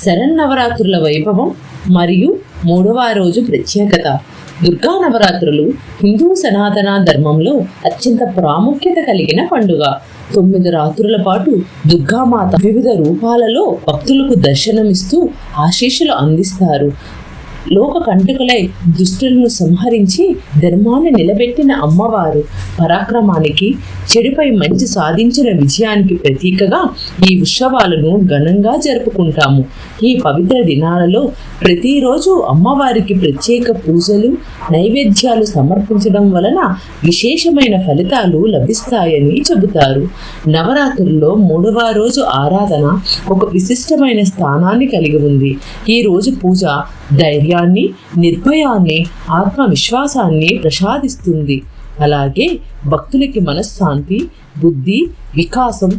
శరన్నవరాత్రుల వైభవం మరియు మూడవ రోజు ప్రత్యేకత. దుర్గా నవరాత్రులు హిందూ సనాతన ధర్మంలో అత్యంత ప్రాముఖ్యత కలిగిన పండుగ. తొమ్మిది రాత్రుల పాటు దుర్గామాత వివిధ రూపాలలో భక్తులకు దర్శనమిస్తూ ఆశీస్సులు అందిస్తారు. లోక కంటకులై దుష్టులను సంహరించి ధర్మాన్ని నిలబెట్టిన అమ్మవారు పరాక్రమానికి చెడుపై మంచి సాధించిన విజయానికి ప్రతీకగా ఈ ఉత్సవాలను ఘనంగా జరుపుకుంటాము. ఈ పవిత్ర దినాలలో ప్రతిరోజు అమ్మవారికి ప్రత్యేక పూజలు నైవేద్యాలు సమర్పించడం వలన విశేషమైన ఫలితాలు లభిస్తాయని చెబుతారు. నవరాత్రుల్లో మూడవ రోజు ఆరాధన ఒక విశిష్టమైన స్థానాన్ని కలిగి ఉంది. ఈ రోజు పూజ ధైర్యాన్ని నిర్భయాన్ని ఆత్మవిశ్వాసాన్ని ప్రసాదిస్తుంది. అలాగే భక్తులకి మనశ్శాంతి బుద్ధి వికాసం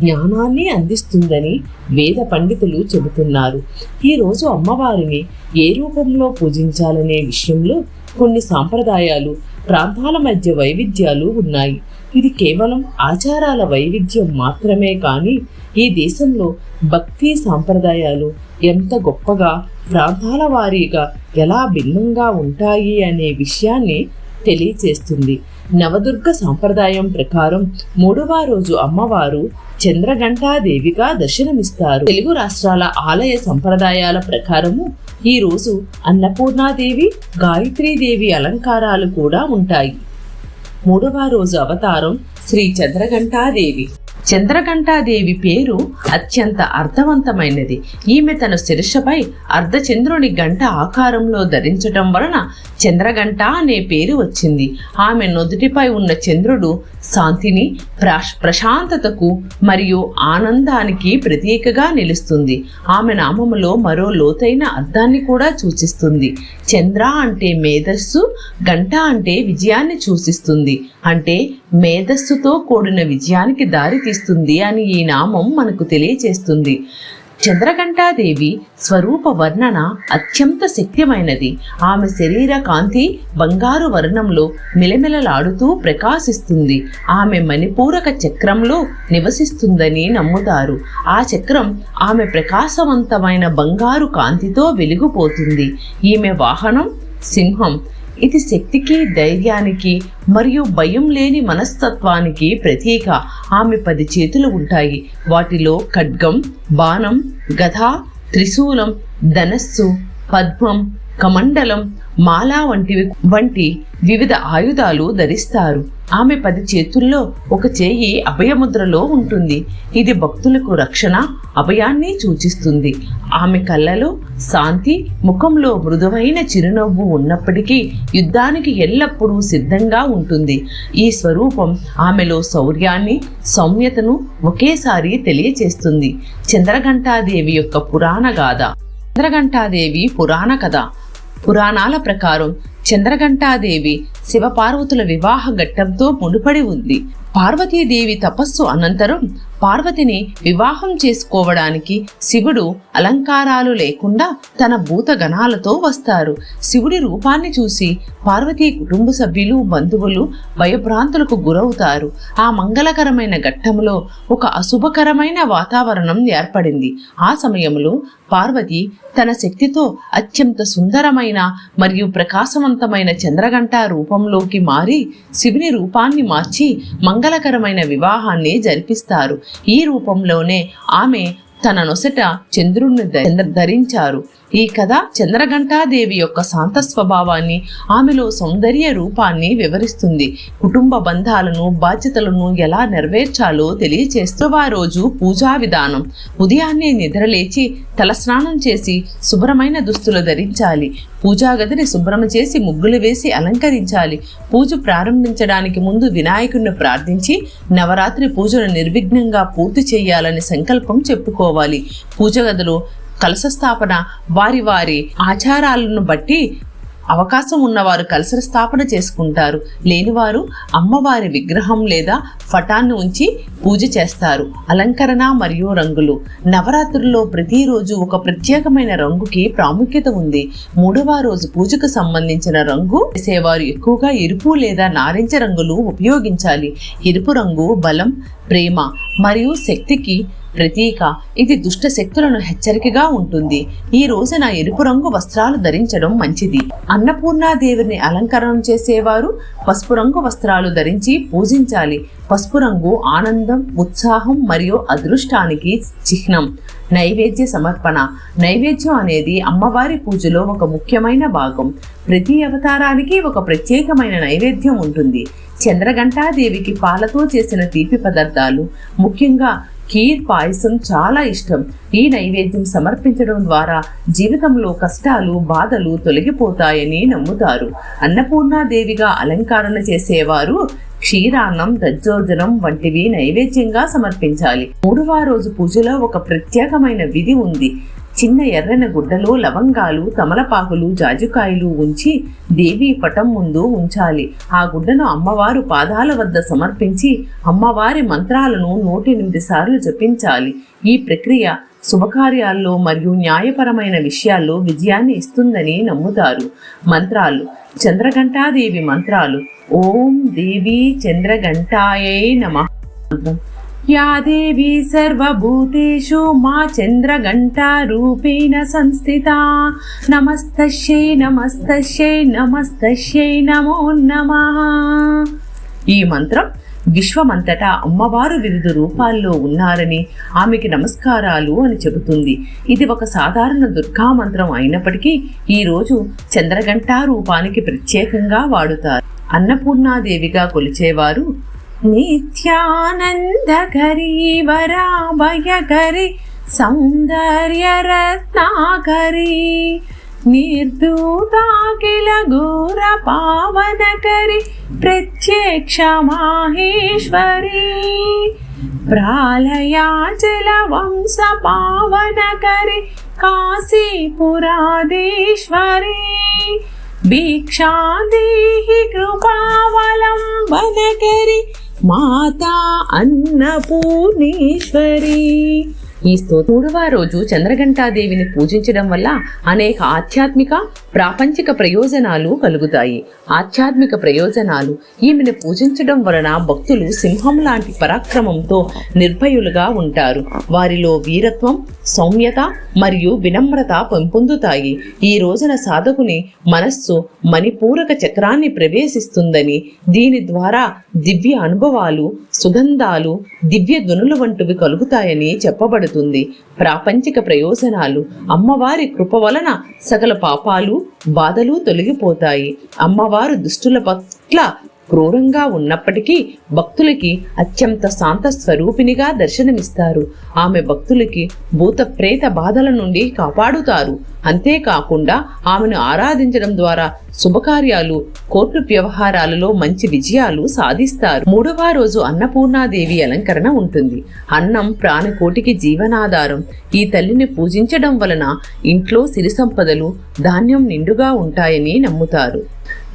జ్ఞానాన్ని అందిస్తుందని వేద పండితులు చెబుతున్నారు. ఈరోజు అమ్మవారిని ఏ రూపంలో పూజించాలనే విషయంలో కొన్ని సాంప్రదాయాలు ప్రాంతాల మధ్య వైవిధ్యాలు ఉన్నాయి. ఇది కేవలం ఆచారాల వైవిధ్యం మాత్రమే కానీ ఈ దేశంలో భక్తి సాంప్రదాయాలు ఎంత గొప్పగా ప్రాంతాల వారీగా ఎలా భిన్నంగా ఉంటాయి అనే విషయాన్ని తెలియచేస్తుంది. నవదుర్గ సాంప్రదాయం ప్రకారం మూడవ రోజు అమ్మవారు చంద్రఘంటాదేవిగా దర్శనమిస్తారు. తెలుగు రాష్ట్రాల ఆలయ సంప్రదాయాల ప్రకారము ఈ రోజు అన్నపూర్ణాదేవి గాయత్రీదేవి అలంకారాలు కూడా ఉంటాయి. మూడవ రోజు అవతారం శ్రీ చంద్రఘంటాదేవి. చంద్రఘంటాదేవి పేరు అత్యంత అర్థవంతమైనది. ఈమె తన శిరస్సుపై అర్ధచంద్రుని గంట ఆకారంలో ధరించటం వలన చంద్రగంట అనే పేరు వచ్చింది. ఆమె నుదుటిపై ఉన్న చంద్రుడు శాంతిని ప్రశాంతతకు మరియు ఆనందానికి ప్రతీకగా నిలుస్తుంది. ఆమె నామములో మరో లోతైన అర్థాన్ని కూడా సూచిస్తుంది. చంద్ర అంటే మేధస్సు గంట అంటే విజయాన్ని సూచిస్తుంది. అంటే మేధస్సుతో కూడిన విజయానికి దారి తీస్తుంది అని ఈ నామం మనకు తెలియచేస్తుంది. చంద్రఘంటాదేవి స్వరూప వర్ణన అత్యంత శక్తిమైనది. ఆమె శరీర కాంతి బంగారు వర్ణంలో మిలమిలలాడుతూ ప్రకాశిస్తుంది. ఆమె మణిపూరక చక్రంలో నివసిస్తుందని నమ్ముతారు. ఆ చక్రం ఆమె ప్రకాశవంతమైన బంగారు కాంతితో వెలిగిపోతుంది. ఈమె వాహనం సింహం ఇది శక్తికి ధైర్యానికి మరియు భయం లేని మనస్తత్వానికి ప్రతీక. ఆమె పది చేతులు ఉంటాయి. వాటిలో ఖడ్గం బాణం గధ త్రిశూలం ధనస్సు పద్మం కమండలం మాల వంటివి వంటి వివిధ ఆయుధాలు ధరిస్తారు. ఆమె పది చేతుల్లో ఒక చేయి అభయముద్రలో ఉంటుంది. ఇది భక్తులకు రక్షణ అభయాన్ని సూచిస్తుంది. ఆమె కళ్ళలో శాంతి ముఖంలో మృదువైన చిరునవ్వు ఉన్నప్పటికీ యుద్ధానికి ఎల్లప్పుడూ సిద్ధంగా ఉంటుంది. ఈ స్వరూపం ఆమెలో శౌర్యాన్ని సౌమ్యతను ఒకేసారి తెలియచేస్తుంది. చంద్రఘంటాదేవి యొక్క పురాణ గాథ. చంద్రఘంటాదేవి పురాణ కథ. పురాణాల ప్రకారం చంద్రఘంటాదేవి శివపార్వతుల వివాహ ఘట్టంతో ముడిపడి ఉంది. పార్వతీదేవి తపస్సు అనంతరం పార్వతిని వివాహం చేసుకోవడానికి శివుడు అలంకారాలు లేకుండా తన భూత గణాలతో వస్తారు. శివుడి రూపాన్ని చూసి పార్వతీ కుటుంబ సభ్యులు బంధువులు భయభ్రాంతులకు గురవుతారు. ఆ మంగళకరమైన ఘట్టంలో ఒక అశుభకరమైన వాతావరణం ఏర్పడింది. ఆ సమయంలో పార్వతి తన శక్తితో అత్యంత సుందరమైన మరియు ప్రకాశవంతమైన చంద్రగంట రూపంలోకి మారి శివుని రూపాన్ని మార్చి మంగళకరమైన వివాహాన్ని జరిపిస్తారు. ఈ రూపంలోనే ఆమె తన నొసట చంద్రుణ్ణి ధరించారు. ఈ కథ చంద్రఘంటాదేవి యొక్క శాంత స్వభావాన్ని ఆమెలో సౌందర్య రూపాన్ని వివరిస్తుంది. కుటుంబ బంధాలను బాధ్యతలను ఎలా నెరవేర్చాలో తెలియచేస్తూ ఆ రోజు పూజా విధానం. ఉదయాన్నే నిద్రలేచి తలస్నానం చేసి శుభ్రమైన దుస్తులు ధరించాలి. పూజా గదిని శుభ్రం చేసి ముగ్గులు వేసి అలంకరించాలి. పూజ ప్రారంభించడానికి ముందు వినాయకుడిని ప్రార్థించి నవరాత్రి పూజను నిర్విఘ్నంగా పూర్తి చేయాలని సంకల్పం చెప్పుకోవాలి. పూజ గదిలో కలశ స్థాపన వారి వారి ఆచారాలను బట్టి అవకాశం ఉన్నవారు కలశ స్థాపన చేసుకుంటారు. లేనివారు అమ్మవారి విగ్రహం లేదా ఫటాన్ని ఉంచి పూజ చేస్తారు. అలంకరణ మరియు రంగులు. నవరాత్రుల్లో ప్రతిరోజు ఒక ప్రత్యేకమైన రంగుకి ప్రాముఖ్యత ఉంది. మూడవ రోజు పూజకు సంబంధించిన రంగు చేసేవారు ఎక్కువగా ఎరుపు లేదా నారింజ రంగులు ఉపయోగించాలి. ఎరుపు రంగు బలం ప్రేమ మరియు శక్తికి ప్రతీక. ఇది దుష్ట శక్తులను హెచ్చరికగా ఉంటుంది. ఈ రోజున ఎరుపు రంగు వస్త్రాలు ధరించడం మంచిది. అన్నపూర్ణాదేవిని అలంకరణం చేసేవారు పసుపు రంగు వస్త్రాలు ధరించి పూజించాలి. పసుపు రంగు ఆనందం ఉత్సాహం మరియు అదృష్టానికి చిహ్నం. నైవేద్య సమర్పణ. నైవేద్యం అనేది అమ్మవారి పూజలో ఒక ముఖ్యమైన భాగం. ప్రతి అవతారానికి ఒక ప్రత్యేకమైన నైవేద్యం ఉంటుంది. చంద్రఘంటాదేవికి పాలతో చేసిన తీపి పదార్థాలు. ముఖ్యంగా కీర్ పాయసం చాలా ఇష్టం. ఈ నైవేద్యం సమర్పించడం ద్వారా జీవితంలో కష్టాలు బాధలు తొలగిపోతాయని నమ్ముతారు. అన్నపూర్ణాదేవిగా అలంకరణ చేసేవారు క్షీరాన్నం దజ్జోజనం వంటివి నైవేద్యంగా సమర్పించాలి. మూడవ రోజు పూజలో ఒక ప్రత్యేకమైన విధి ఉంది. చిన్న ఎర్రని గుడ్డలో లవంగాలు తమలపాకులు జాజికాయలు ఉంచి దేవి పటం ముందు ఉంచాలి. ఆ గుడ్డను అమ్మవారు పాదాల వద్ద సమర్పించి అమ్మవారి మంత్రాలను నూటెనిమిది సార్లు జపించాలి. ఈ ప్రక్రియ శుభకార్యాల్లో మరియు న్యాయపరమైన విషయాల్లో విజయాన్ని ఇస్తుందని నమ్ముతారు. మంత్రాలు చంద్రఘంటాదేవి మంత్రాలు. ఓం దేవి చంద్రఘంటాయై నమ. या देवी सर्वभूतेषु मा चन्द्रघण्टारूपेण संस्थिता नमस्तस्यै नमस्तस्यै నమస్తస్యై నమో నమః ఈ మంత్రం విశ్వమంతటా అమ్మవారు వివిధ రూపాల్లో ఉన్నారని ఆమెకి నమస్కారాలు అని చెబుతుంది ఇది ఒక సాధారణ దుర్గా మంత్రం అయినప్పటికీ ఈ రోజు చంద్రఘంటా రూపానికి ప్రత్యేకంగా వాడుతారు అన్నపూర్ణాదేవిగా కొలిచేవారు నిత్యానందకరీ వరాభయకరి సౌందర్యరత్నాకరీ నిర్దూతాకిల ఘోర పావనకరి ప్రత్యక్ష మాహేశ్వరీ ప్రాళయాచల వంశ పావనకరి ఈ స్తోత్రుడవ రోజు చంద్రఘంటాదేవిని పూజించడం వల్ల అనేక ఆధ్యాత్మిక ప్రాపంచిక ప్రయోజనాలు కలుగుతాయి. ఆధ్యాత్మిక ప్రయోజనాలు ఈమెను పూజించడం వలన భక్తులు సింహం లాంటి పరాక్రమంతో నిర్భయులుగా ఉంటారు. వారిలో వీరత్వం సౌమ్యత మరియు వినమ్రత పెంపొందుతాయి. ఈ రోజున సాధకుని మనస్సు మణిపూరక చక్రాన్ని ప్రవేశిస్తుందని దీని ద్వారా దివ్య అనుభవాలు సుగంధాలు దివ్య ధ్వనులు వంటివి కలుగుతాయని చెప్పబడుతుంది. ప్రాపంచిక ప్రయోజనాలు. అమ్మవారి కృప వలన సకల పాపాలు బాధలు తొలగిపోతాయి. అమ్మవారు దుష్టుల పట్ల క్రూరంగా ఉన్నప్పటికీ భక్తులకి అత్యంత శాంత స్వరూపినిగా దర్శనమిస్తారు. ఆమె భక్తులకి భూత ప్రేత బాధల నుండి కాపాడుతారు. అంతేకాకుండా ఆమెను ఆరాధించడం ద్వారా శుభకార్యాలు కోర్టు వ్యవహారాలలో మంచి విజయాలు సాధిస్తారు. మూడవ రోజు అన్నపూర్ణాదేవి అలంకరణ ఉంటుంది. అన్నం ప్రాణకోటికి జీవనాధారం. ఈ తల్లిని పూజించడం వలన ఇంట్లో సిరి సంపదలు ధాన్యం నిండుగా ఉంటాయని నమ్ముతారు.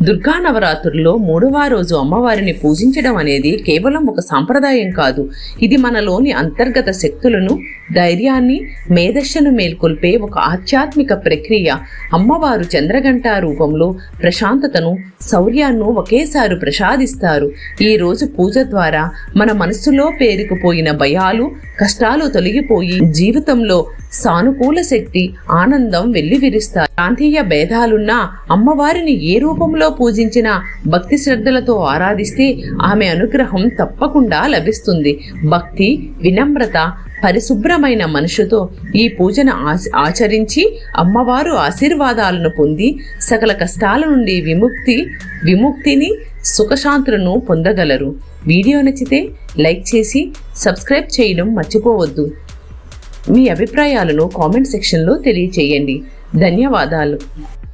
దుర్గా నవరాత్రుల్లో మూడవ రోజు అమ్మవారిని పూజించడం అనేది కేవలం ఒక సాంప్రదాయం కాదు. ఇది మనలోని అంతర్గత శక్తులను ధైర్యాన్ని మేధస్సును మేల్కొల్పే ఒక ఆధ్యాత్మిక ప్రక్రియ. అమ్మవారు చంద్రగంట రూపంలో ప్రశాంతతను శౌర్యాన్ని ఒకేసారి ప్రసాదిస్తారు. ఈ రోజు పూజ ద్వారా మన మనస్సులో పేరుకుపోయిన భయాలు కష్టాలు తొలగిపోయి జీవితంలో సానుకూల శక్తి ఆనందం వెల్లివిరుస్తారు ప్రాంతీయ భేదాలున్నా అమ్మవారిని ఏ రూపంలో పూజించిన భక్తి శ్రద్ధలతో ఆరాధిస్తే ఆమె అనుగ్రహం తప్పకుండా లభిస్తుంది. భక్తి వినమ్రత పరిశుభ్రమైన మనసుతో ఈ పూజను ఆచరించి అమ్మవారు ఆశీర్వాదాలను పొంది సకల కష్టాల నుండి విముక్తి విముక్తిని సుఖశాంతులను పొందగలరు. వీడియో నచ్చితే లైక్ చేసి సబ్స్క్రైబ్ చేయడం మర్చిపోవద్దు. మీ అభిప్రాయాలను కామెంట్ సెక్షన్లో తెలియచేయండి. ధన్యవాదాలు.